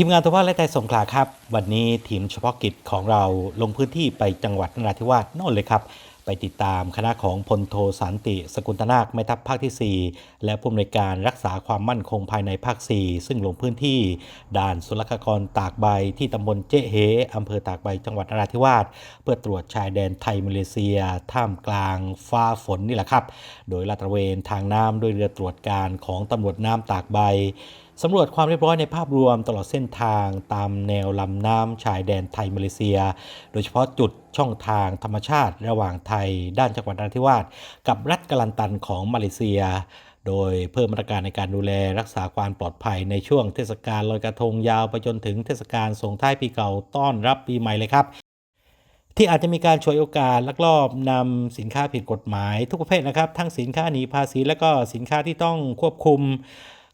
ทีมงานทว่าและไทยสงขลาครับ วันนี้ทีมเฉพาะกิจของเราลงพื้นที่ไปจังหวัดนราธิวาสน่นเลยครับ ไปติดตามคณะของพลโทสันติ สกุลตนาคแม่ทัพภาคที่ 4 และผู้อำนวยการรักษาความมั่นคงภายในภาค 4 ซึ่งลงพื้นที่ ด่านศุลกากรตากใบที่ตำบลเจ๊เฮอำเภอตากใบจังหวัดนราธิวาสเพื่อตรวจชายแดนไทยมาเลเซีย ท่ามกลางฟ้าฝนนี่แหละครับ โดยลาดตระเวนทางน้ำด้วยเรือตรวจการของตำรวจน้ำตากใบ สำรวจความเรียบร้อยในภาพรวมตลอดเส้นทางตามแนวลำน้ำชายแดนไทยมาเลเซีย โดยเฉพาะจุดช่องทางธรรมชาติระหว่างไทย ด้านจังหวัดนราธิวาสกับรัฐกาลันตันของมาเลเซีย โดยเพิ่มมาตรการในการดูแลรักษาความปลอดภัยในช่วงเทศกาลลอยกระทงยาวไปจนถึงเทศกาลส่งท้ายปีเก่าต้อนรับปีใหม่เลยครับที่อาจจะมีการฉวยโอกาสลักลอบนำสินค้าผิดกฎหมาย ทุกประเภทนะครับ ทั้งสินค้าหนีภาษีและก็สินค้าที่ต้องควบคุม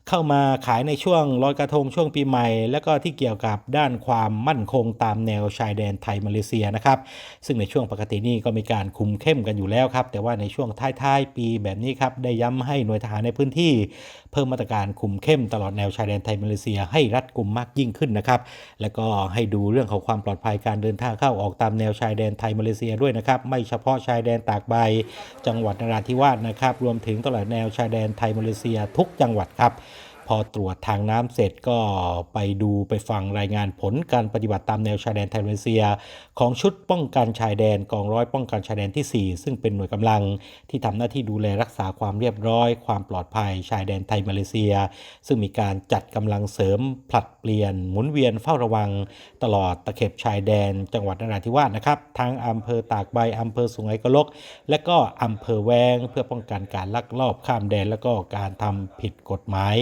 เข้ามาขายในช่วงลอยกระทงช่วงปีใหม่ และก็ที่เกี่ยวกับด้านความมั่นคงตามแนวชายแดนไทยมาเลเซียนะครับ ซึ่งในช่วงปกตินี่ก็มีการคุมเข้มกันอยู่แล้วครับ แต่ว่าในช่วงท้ายๆปีแบบนี้ครับได้ย้ำให้หน่วยทหารในพื้นที่ เพิ่มมาตรการคุมเข้มตลอดแนวชายแดนไทยมาเลเซียให้รัดกุมมากยิ่งขึ้นนะครับ แล้วก็ให้ดูเรื่องของความปลอดภัยการเดินทางเข้าออกตามแนวชายแดนไทยมาเลเซียด้วยนะครับ ไม่เฉพาะชายแดนตากใบ จังหวัดนราธิวาสนะครับ รวมถึงตลอดแนวชายแดนไทยมาเลเซียทุกจังหวัดครับ พอตรวจทางน้ำเสร็จก็ไปดูไปฟังรายงานผลการปฏิบัติตามแนวชายแดนไทยมาเลเซีย ของชุดป้องกันชายแดนกองร้อยป้องกันชายแดนที่ 4 ซึ่งเป็นหน่วยกำลังที่ทำหน้าที่ดูแลรักษาความเรียบร้อย ความปลอดภัยชายแดนไทยมาเลเซีย ซึ่งมีการจัดกำลังเสริมผลัดเปลี่ยนหมุนเวียนเฝ้าระวัง ตลอดตะเข็บชายแดน จังหวัดนราธิวาสนะครับทั้งอำเภอตากใบอำเภอสุไหงโกลก และก็อำเภอแวงเพื่อป้องกันการลักลอบข้ามแดน และก็การทำผิดกฎหมาย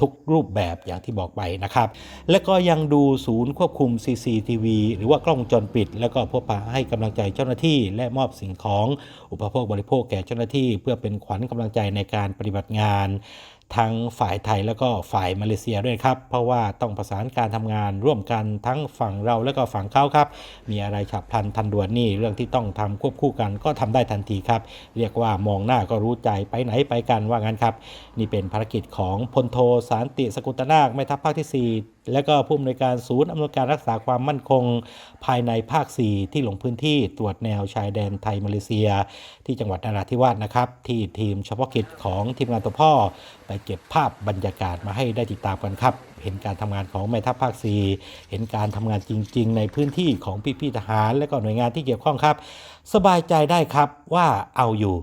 ทุกรูปแบบอย่างที่บอกไปนะครับ และก็ยังดูศูนย์ควบคุม CCTV หรือว่ากล้องจรปิด แล้วก็พบปะให้กำลังใจเจ้าหน้าที่ และมอบสิ่งของอุปโภคบริโภคแก่เจ้าหน้าที่ เพื่อเป็นขวัญกำลังใจในการปฏิบัติงานทั้งฝ่ายไทยแล้วก็ฝ่ายมาเลเซียด้วยครับ เพราะว่าต้องประสานการทำงานร่วมกันทั้งฝั่งเราและก็ฝั่งเขาครับ มีอะไรฉับพลันทันด่วนนี่เรื่องที่ต้องทำควบคู่กันก็ทำได้ทันทีครับ เรียกว่ามองหน้าก็รู้ใจไปไหนไปกันว่างั้นครับ นี่เป็นภารกิจของพลโทสารติสกุลตนาคแม่ทัพภาคที่ 4 และก็ผู้อำนวยการศูนย์อำนวยการรักษาความมั่นคง ภายในภาค 4 ที่ลงพื้นที่ตรวจแนวชายแดนไทยมาเลเซีย ที่จังหวัดนราธิวาสนะครับ ที่ทีมเฉพาะกิจของทีมงานตัวพ่อ ไปเก็บภาพบรรยากาศมาให้ได้ติดตามกันครับ เห็นการทำงานของแม่ทัพภาค 4 เห็นการทำงานจริง ๆ ในพื้นที่ของพี่ๆทหาร และก็หน่วยงานที่เกี่ยวข้องครับ สบายใจได้ครับว่าเอาอยู่